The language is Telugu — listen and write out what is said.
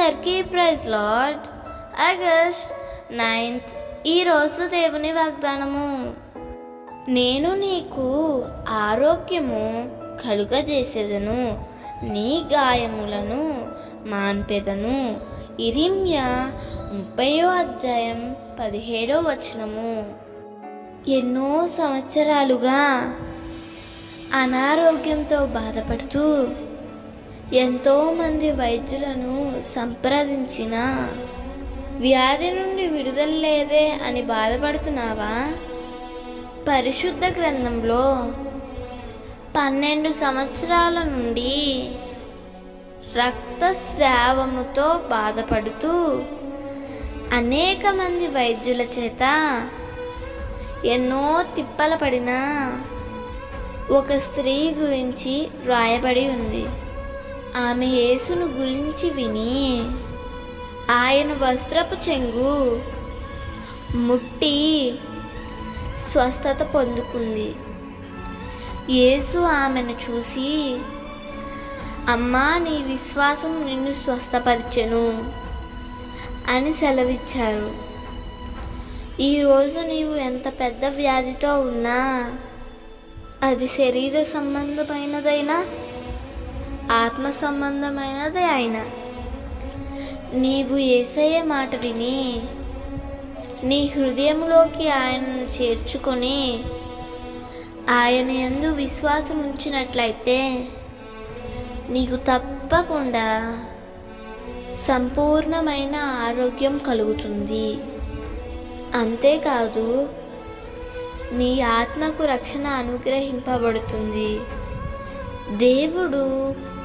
అందరికీ ప్రైజ్ లాడ్ ఆగస్ట్ నైన్త్ ఈరోజు దేవుని వాగ్దానము. నేను నీకు ఆరోగ్యము కలుగజేసేదను నీ గాయములను మాన్పెదను. ఇరిమ్య ముప్పయో అధ్యాయం పదిహేడో వచనము. ఎన్నో సంవత్సరాలుగా అనారోగ్యంతో బాధపడుతూ ఎంతోమంది వైద్యులను సంప్రదించిన వ్యాధి నుండి విడుదల లేదే అని బాధపడుతున్నావా? పరిశుద్ధ గ్రంథంలో పన్నెండు సంవత్సరాల నుండి రక్తస్రావముతో బాధపడుతూ అనేక మంది వైద్యుల చేత ఎన్నో తిప్పల పడిన ఒక స్త్రీ గురించి వ్రాయబడి ఉంది. ఆమె యేసును గురించి విని ఆయన వస్త్రపు చెంగు ముట్టి స్వస్థత పొందుకుంది. యేసు ఆమెను చూసి అమ్మా నీ విశ్వాసం నిన్ను స్వస్థపరిచెను అని సెలవిచ్చారు. ఈరోజు నీవు ఎంత పెద్ద వ్యాధితో ఉన్నా అది శరీర సంబంధమైనదైనా ఆత్మ సంబంధమైనది అయినా నీవు ఏసయ్య మాట విని నీ హృదయంలోకి ఆయనను చేర్చుకొని ఆయన ఎందు విశ్వాసం ఉంచినట్లయితే నీకు తప్పకుండా సంపూర్ణమైన ఆరోగ్యం కలుగుతుంది. అంతేకాదు నీ ఆత్మకు రక్షణ అనుగ్రహింపబడుతుంది. దేవుడు